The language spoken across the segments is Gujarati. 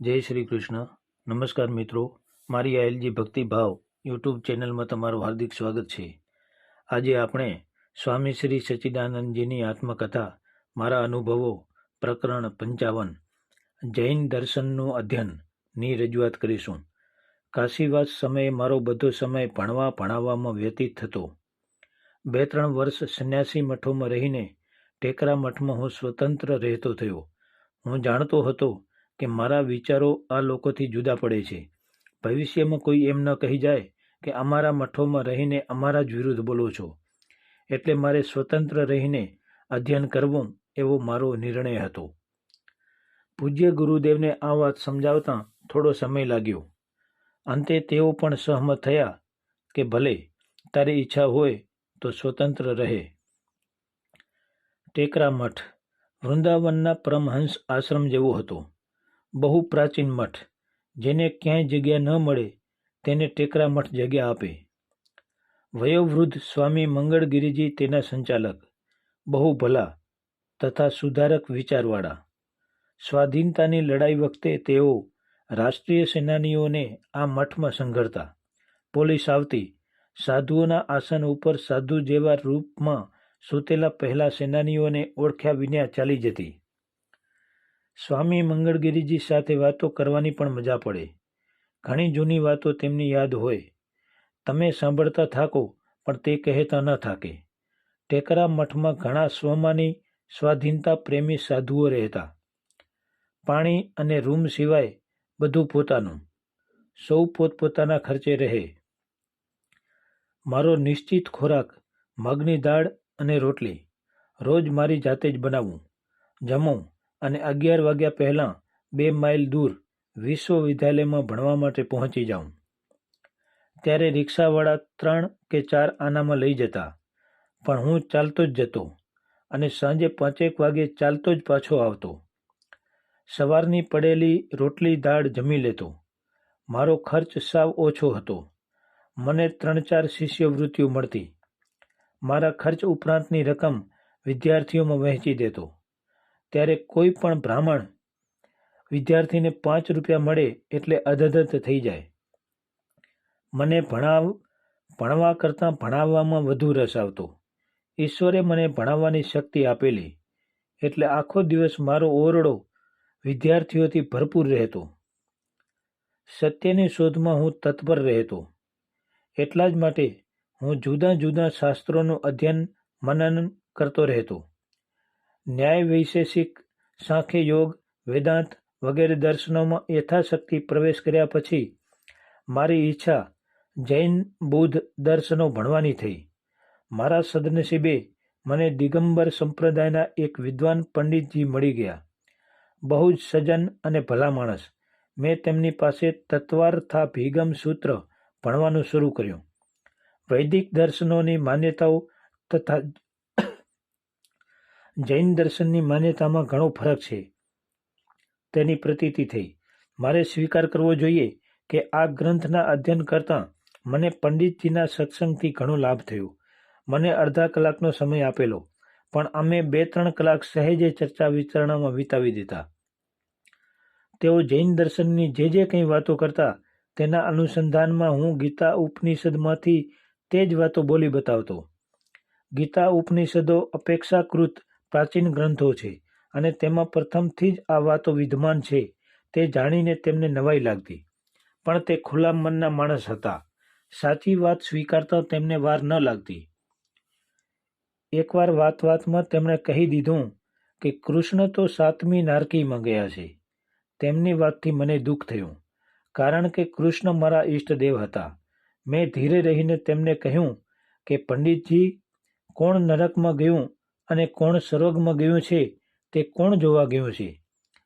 જય શ્રી કૃષ્ણ. નમસ્કાર મિત્રો, મારી આયલજી ભક્તિભાવ યુટ્યુબ ચેનલમાં તમારું હાર્દિક સ્વાગત છે. આજે આપણે સ્વામી શ્રી સચ્ચિદાનંદજીની આત્મકથા, મારા અનુભવો, પ્રકરણ પંચાવન, જૈન દર્શનનું અધ્યયનની રજૂઆત કરીશું. કાશીવાસ સમયે મારો બધો સમય ભણવા ભણાવવામાં વ્યતીત થતો. બે ત્રણ વર્ષ સંન્યાસી મઠોમાં રહીને ટેકરા મઠમાં હું સ્વતંત્ર રહેતો થયો. હું જાણતો હતો કે મારા વિચારો આ લોકોથી જુદા પડે છે. ભવિષ્યમાં કોઈ એમ ન કહી જાય કે અમારા મઠોમાં રહીને અમારા જ વિરુદ્ધ બોલો છો. એટલે મારે સ્વતંત્ર રહીને અધ્યયન કરવું એવો મારો નિર્ણય હતો. પૂજ્ય ગુરુદેવને આ વાત સમજાવતા થોડો સમય લાગ્યો. અંતે તેઓ પણ સહમત થયા કે ભલે તારી ઈચ્છા હોય તો સ્વતંત્ર રહે. ટેકરા મઠ વૃંદાવનના પરમહંસ આશ્રમ જેવો હતો. બહુ પ્રાચીન મઠ, જેને ક્યાંય જગ્યા ન મળે તેને ટેકરા મઠ જગ્યા આપે. વયોવૃદ્ધ સ્વામી મંગળગીરીજી તેના સંચાલક, બહુ ભલા તથા સુધારક વિચારવાળા. સ્વાધીનતાની લડાઈ વખતે તેઓ રાષ્ટ્રીય સેનાનીઓને આ મઠમાં સંઘરતા. પોલીસ આવતી, સાધુઓના આસન ઉપર સાધુ જેવા રૂપમાં સૂતેલા પહેલા સેનાનીઓને ઓળખ્યા વિના ચાલી જતી. સ્વામી મંગળગિરિજી સાથે વાતો કરવાની પણ મજા પડે. ઘણી જૂની વાતો તેમની યાદ હોય. તમે સાંભળતા થાકો, પણ તે કહેતા ન થાકે. ટેકરા મઠમાં ઘણા સ્વમાની સ્વાધીનતા પ્રેમી સાધુઓ રહેતા. પાણી અને રૂમ સિવાય બધું પોતાનું. સૌ પોતપોતાના ખર્ચે રહે. મારો નિશ્ચિત ખોરાક, મગની દાળ અને રોટલી. રોજ મારી જાતે જ બનાવું. જમું. અને અગિયાર વાગ્યા પહેલાં બે માઇલ દૂર વિશ્વવિદ્યાલયમાં ભણવા માટે પહોંચી જાઉં. ત્યારે રિક્ષાવાળા ત્રણ કે ચાર આનામાં લઈ જતા. પણ હું ચાલતો જ જતો અને સાંજે પાંચેક વાગે ચાલતો જ પાછો આવતો. સવારની પડેલી રોટલી દાળ જમી લેતો. મારો ખર્ચ સાવ ઓછો હતો. મને ત્રણ ચાર શિષ્યવૃત્તિઓ મળતી. મારા ખર્ચ ઉપરાંતની રકમ વિદ્યાર્થીઓમાં વહેંચી દેતો. ત્યારે કોઈ પણ બ્રાહ્મણ વિદ્યાર્થીને પાંચ રૂપિયા મળે એટલે અધધત થઈ જાય. મને ભણાવ, ભણવા કરતાં ભણાવવામાં વધુ રસ આવતો. ઈશ્વરે મને ભણાવવાની શક્તિ આપેલી. એટલે આખો દિવસ મારો ઓરડો વિદ્યાર્થીઓથી ભરપૂર રહેતો. સત્યની શોધમાં હું તત્પર રહેતો. એટલા જ માટે હું જુદા જુદા શાસ્ત્રોનું અધ્યયન મનન કરતો રહેતો. ન્યાય વૈશેષિક સાંખ્ય યોગ, વેદાંત વગેરે દર્શનોમાં યથાશક્તિ પ્રવેશ કર્યા પછી મારી ઈચ્છા જૈન બુદ્ધ દર્શનો ભણવાની થઈ. મારા સદનસીબે મને દિગંબર સંપ્રદાયના એક વિદ્વાન પંડિતજી મળી ગયા. બહુ જ સજન અને ભલા માણસ. મેં તેમની પાસે તત્વાર્થા ભીગમ સૂત્ર ભણવાનું શરૂ કર્યું. વૈદિક દર્શનોની માન્યતાઓ તથા જૈન દર્શનની માન્યતામાં ઘણો ફરક છે. તેની પ્રતીતિ થઈ. મારે સ્વીકાર કરવો જોઈએ કે આ ગ્રંથના અધ્યયન કરતાં મને પંડિતજીના સત્સંગથી ઘણો લાભ થયો. મને અડધા કલાકનો સમય આપેલો, પણ અમે બે ત્રણ કલાક સહેજે ચર્ચા વિચારણામાં વિતાવી દીધા. તેઓ જૈન દર્શનની જે જે કંઈ વાતો કરતા, તેના અનુસંધાનમાં હું ગીતા ઉપનિષદમાંથી તે જ વાતો બોલી બતાવતો. ગીતા ઉપનિષદો અપેક્ષાકૃત પ્રાચીન ગ્રંથો છે અને તેમાં પ્રથમથી જ આ વાતો વિદ્યમાન છે, તે જાણીને તેમને નવાઈ લાગતી. પણ તે ખુલ્લા મનના માણસ હતા. સાચી વાત સ્વીકારતા તેમને વાર ન લાગતી. એકવાર વાત વાતમાં તેમણે કહી દીધું કે, કૃષ્ણ તો સાતમી નારકીમાં ગયા છે. તેમની વાતથી મને દુઃખ થયું, કારણ કે કૃષ્ણ મારા ઈષ્ટદેવ હતા. મેં ધીરે રહીને તેમને કહ્યું કે, પંડિતજી, કોણ નરકમાં ગયું અને કોણ સ્વર્ગમાં ગયું છે તે કોણ જોવા ગયું છે?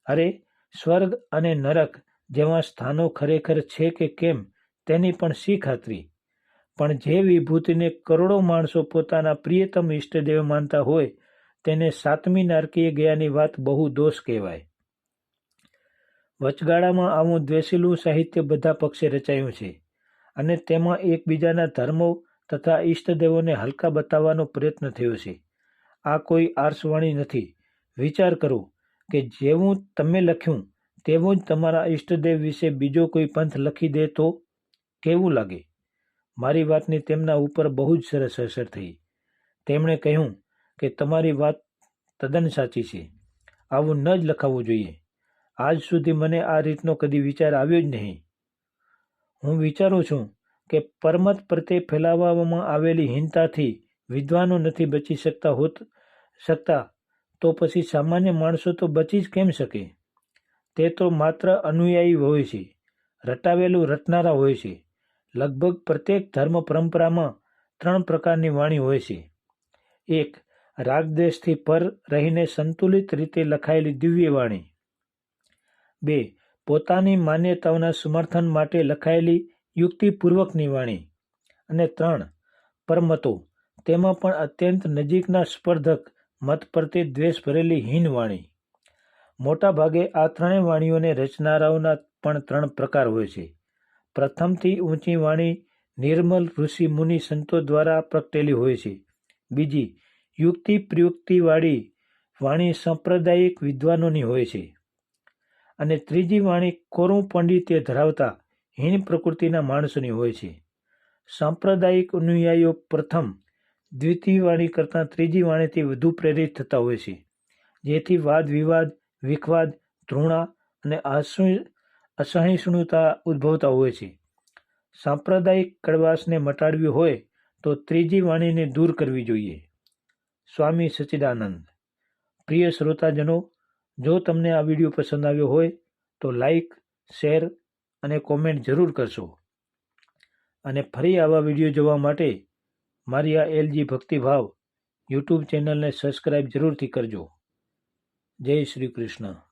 અરે, સ્વર્ગ અને નરક જેવા સ્થાનો ખરેખર છે કે કેમ તેની પણ શી ખાતરી? પણ જે વિભૂતિને કરોડો માણસો પોતાના પ્રિયતમ ઈષ્ટદેવ માનતા હોય, તેને સાતમી નારકીએ ગયાની વાત બહુ દોષ કહેવાય. વચગાળામાં આવું દ્વેષીલું સાહિત્ય બધા પક્ષે રચાયું છે અને તેમાં એકબીજાના ધર્મો તથા ઈષ્ટદેવોને હલકા બતાવવાનો પ્રયત્ન થયો છે. આ કોઈ આર્સવાણી નથી. વિચાર કરો કે જેવું તમે લખ્યું તેવું જ તમારા ઈષ્ટદેવ વિશે બીજો કોઈ પંથ લખી દે તો કેવું લાગે? મારી વાતની તેમના ઉપર બહુ જ સરસ અસર થઈ. તેમણે કહ્યું કે તમારી વાત તદ્દન સાચી છે. આવું ન જ લખાવવું જોઈએ. આજ સુધી મને આ રીતનો કદી વિચાર આવ્યો જ નહીં. હું વિચારું છું કે પરમત પ્રત્યે ફેલાવવામાં આવેલી હીનતાથી વિદ્વાનો નથી બચી શકતા હોત શકતા તો પછી સામાન્ય માણસો તો બચી જ કેમ શકે? તે તો માત્ર અનુયાયી હોય છે, રટાવેલું રટનારા હોય છે. લગભગ પ્રત્યેક ધર્મ પરંપરામાં ત્રણ પ્રકારની વાણી હોય છે. એક રાગદેશથી પર રહીને સંતુલિત રીતે લખાયેલી દિવ્ય વાણી. બે, પોતાની માન્યતાઓના સમર્થન માટે લખાયેલી યુક્તિપૂર્વકની વાણી. અને ત્રણ, પરમતો, તેમાં પણ અત્યંત નજીકના સ્પર્ધક મત પ્રત્યે દ્વેષ ભરેલી હીન વાણી. મોટા ભાગે આ ત્રણેય વાણીઓને રચનારાઓના પણ ત્રણ પ્રકાર હોય છે. પ્રથમથી ઊંચી વાણી નિર્મલ ઋષિ મુનિ સંતો દ્વારા પ્રગટેલી હોય છે. બીજી, યુક્તિ પ્રયુક્તિવાળી વાણી સાંપ્રદાયિક વિદ્વાનોની હોય છે. અને ત્રીજી વાણી કોરું પંડિત્ય ધરાવતા હીન પ્રકૃતિના માણસોની હોય છે. સાંપ્રદાયિક અનુયાયીઓ પ્રથમ દ્વિતીય વાણી કરતાં ત્રીજી વાણીથી વધુ પ્રેરિત થતા હોય છે. જેથી વાદ, વિવાદ, વિખવાદ, ધૃણા અને અસહિષ્ણુતા ઉદ્ભવતા હોય છે. સાંપ્રદાયિક કડવાશને મટાડવી હોય તો ત્રીજી વાણીને દૂર કરવી જોઈએ. સ્વામી સચ્ચિદાનંદ. પ્રિય શ્રોતાજનો, જો તમને આ વીડિયો પસંદ આવ્યો હોય તો લાઈક, શેર અને કોમેન્ટ જરૂર કરશો. અને ફરી આવા વીડિયો જોવા માટે મારી આ એલજી ભક્તિભાવ યુટ્યુબ ચેનલને સબસ્ક્રાઈબ જરૂરથી કરજો. જય શ્રી કૃષ્ણ.